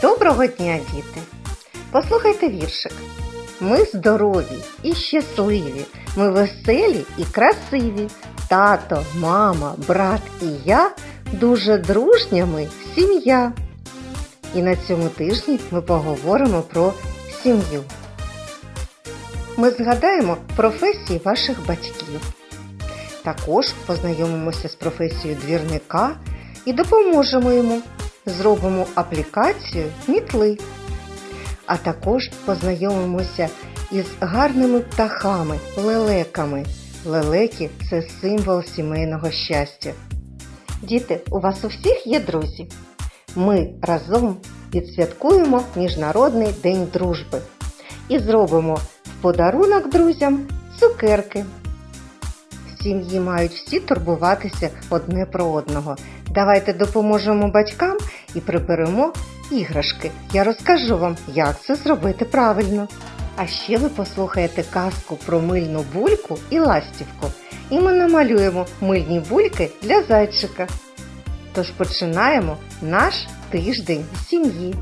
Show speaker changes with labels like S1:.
S1: Доброго дня, діти! Послухайте віршик. Ми здорові і щасливі, ми веселі і красиві. Тато, мама, брат і я дуже дружня ми сім'я. І на цьому тижні ми поговоримо про сім'ю. Ми згадаємо професії ваших батьків. Також познайомимося з професією двірника і допоможемо йому. Зробимо аплікацію мітли. А також познайомимося із гарними птахами, лелеками. Лелеки це символ сімейного щастя. Діти, у вас у всіх є друзі. Ми разом відсвяткуємо Міжнародний день дружби і зробимо в подарунок друзям цукерки. Сім'ї мають всі турбуватися одне про одного. Давайте допоможемо батькам і приберемо іграшки. Я розкажу вам, як це зробити правильно. А ще ви послухаєте казку про мильну бульку і ластівку. І ми намалюємо мильні бульки для зайчика. Тож починаємо наш тиждень сім'ї.